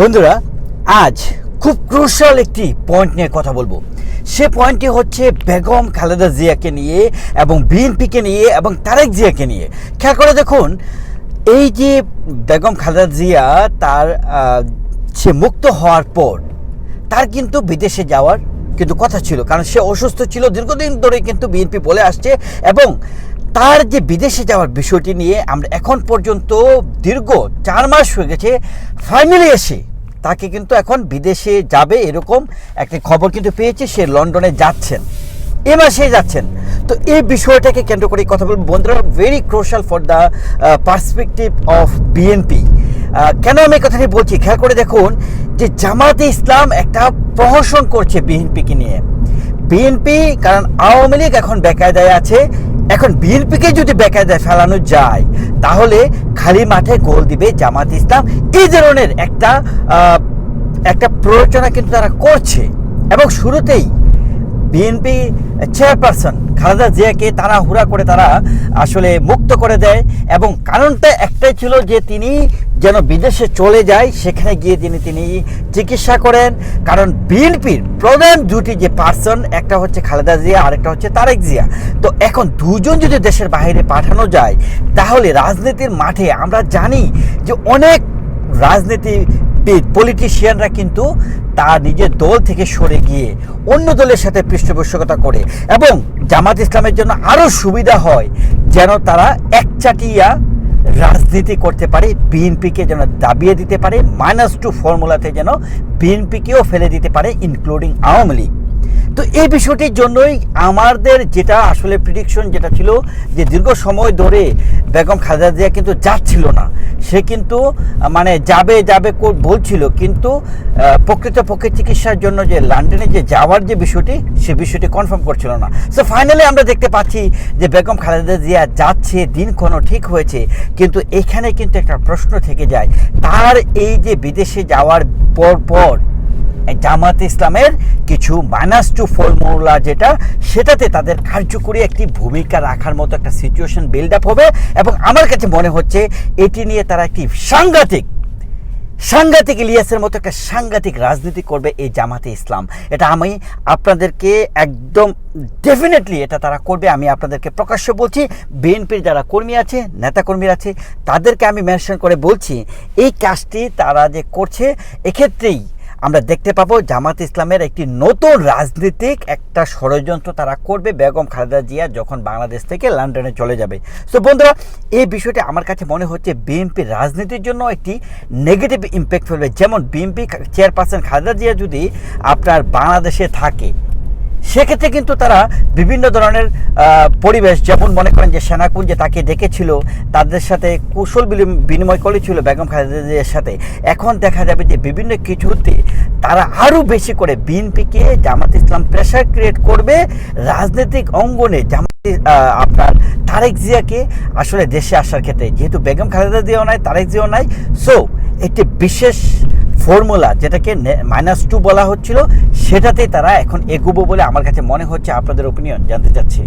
বন্ধুরা, আজ খুব ক্রুশাল একটি পয়েন্ট নিয়ে কথা বলব। সে পয়েন্টটি হচ্ছে বেগম খালেদা জিয়াকে নিয়ে এবং বিএনপিকে নিয়ে এবং তারেক জিয়াকে নিয়ে। খেয়াল করে দেখুন, এই যে বেগম খালেদা জিয়া তার সে মুক্ত হওয়ার পর তার কিন্তু বিদেশে যাওয়ার কিন্তু কথা ছিল। কারণ সে অসুস্থ ছিল, দীর্ঘদিন ধরে কিন্তু বিএনপি বলে আসছে এবং তার যে বিদেশে যাওয়ার বিষয়টি নিয়ে আমরা এখন পর্যন্ত দীর্ঘ চার মাস হয়ে গেছে ফাইনালি এসে তাকে কিন্তু এখন বিদেশে যাবে এরকম একটি খবর কিন্তু পেয়েছে, সে লন্ডনে যাচ্ছেন। এ মাসে যাচ্ছেন। তো এই বিষয়টাকে কেন্দ্র করে কথা বলব। বন্ধুরা very crucial for the perspective of BNP কেন আমি কথাটি বলছি? খেয়াল করে দেখুন যে জামাতে ইসলাম একটা প্রহসন করছে বিএনপিকে নিয়ে। বিএনপি, কারণ আওয়ামী লীগ এখন বেকায়দায় আছে। এখন বিএনপিকে যদি বেকায়দায় ফেলানো যায়, তাহলে খালি মাঠে গোল দিবে জামাত ইসলাম। এই ধরনের একটা একটা প্ররোচনা কিন্তু তারা করছে। এবং শুরুতেই বিএনপি চেয়ারপারসন খালেদা জিয়াকে তারা হুরা করে তারা আসলে মুক্ত করে দেয়। এবং কারণটা একটাই ছিল যে তিনি যেন বিদেশে চলে যায়, সেখানে গিয়ে তিনি তিনি চিকিৎসা করেন। কারণ বিএনপির প্রধান দুটি যে পার্সন একটা হচ্ছে খালেদা জিয়া, আরেকটা হচ্ছে তারেক জিয়া। তো এখন দুজন যদি দেশের বাইরে পাঠানো যায়, তাহলে রাজনীতির মাঠে আমরা জানি যে অনেক রাজনীতিবিদ পলিটিশিয়ানরা কিন্তু তার নিজের দল থেকে সরে গিয়ে অন্য দলের সাথে পৃষ্ঠপোষকতা করে এবং জামাত ইসলামের জন্য আরও সুবিধা হয়, যেন তারা একচাটিয়া রাজনীতি করতে পারে, বিএনপিকে যেন দাবিয়ে দিতে পারে মাইনাস টু ফর্মুলাতে যেন বিএনপিকেও ফেলে দিতে পারে ইনক্লুডিং আওয়ামী লীগ। তো এই বিষয়টির জন্যই আমাদের যেটা আসলে প্রিডিকশন যেটা ছিল যে দীর্ঘ সময় ধরে বেগম খালেদা জিয়া কিন্তু যাচ্ছিল না। সে কিন্তু মানে যাবে যাবে বলছিল, কিন্তু প্রকৃতপক্ষে চিকিৎসার জন্য যে লন্ডনে যে যাওয়ার যে বিষয়টি, সে বিষয়টি কনফার্ম করছিল না। সো ফাইনালি আমরা দেখতে পাচ্ছি যে বেগম খালেদা জিয়া যাচ্ছে দিনক্ষণও ঠিক হয়েছে, কিন্তু এখানে কিন্তু একটা প্রশ্ন থেকে যায়। তার এই যে বিদেশে যাওয়ার পর পর জামাত ইসলামের কিছু মাইনাস টু ফর্মুলা যেটা, সেটাতে তাদের কার্যকরী একটি ভূমিকা রাখার মতো একটা সিচুয়েশন বিল্ড আপ হবে এবং আমার কাছে মনে হচ্ছে এটি নিয়ে তারা একটি সাংঘাতিক সাংঘাতিক ইলিয়াসের মতো একটা সাংঘাতিক রাজনীতি করবে এই জামাতে ইসলাম। এটা আমি আপনাদেরকে একদম ডেফিনেটলি এটা তারা করবে, আমি আপনাদেরকে প্রকাশ্য বলছি বিএনপির যারা কর্মী আছে, নেতাকর্মীরা আছে, তাদেরকে আমি মেনশন করে বলছি, এই কাজটি তারা যে করছে, এক্ষেত্রেই আমরা দেখতে পাবো জামাত ইসলামের একটি নতুন রাজনীতিক একটা ষড়যন্ত্র তারা করবে বেগম খালেদা জিয়া যখন বাংলাদেশ থেকে লন্ডনে চলে যাবে। তো বন্ধুরা, এই বিষয়টি আমার কাছে মনে হচ্ছে বিএনপি রাজনীতির জন্য একটি নেগেটিভ ইম্প্যাক্ট ফেলবে। যেমন বিএনপি চেয়ারপারসন খালেদা জিয়া যদি আপনার বাংলাদেশে থাকে সেক্ষেত্রে কিন্তু তারা বিভিন্ন ধরনের পরিবেশ, যেমন মনে করেন যে সেনাকুঞ্জে তাকে ডেকেছিল, তাদের সাথে কুশল বিনিময় করেছিল বেগম খালেদা সাথে। এখন দেখা যাবে যে বিভিন্ন কিছুতে তারা আরও বেশি করে বিএনপিকে জামাত ইসলাম প্রেশার ক্রিয়েট করবে রাজনৈতিক অঙ্গনে। জামাত আপনার তারেক জিয়াকে আসলে দেশে আসার ক্ষেত্রে, যেহেতু বেগম খালেদা জিয়াও নাই, তারেক জিয়াও নাই। সো একটি বিশেষ ফর্মুলা যেটাকে মাইনাস টু বলা হচ্ছিল, সেটাতেই তারা এখন এগুবো বলে আমার কাছে মনে হচ্ছে, আপনাদের ওপিনিয়ন জানতে চাচ্ছি।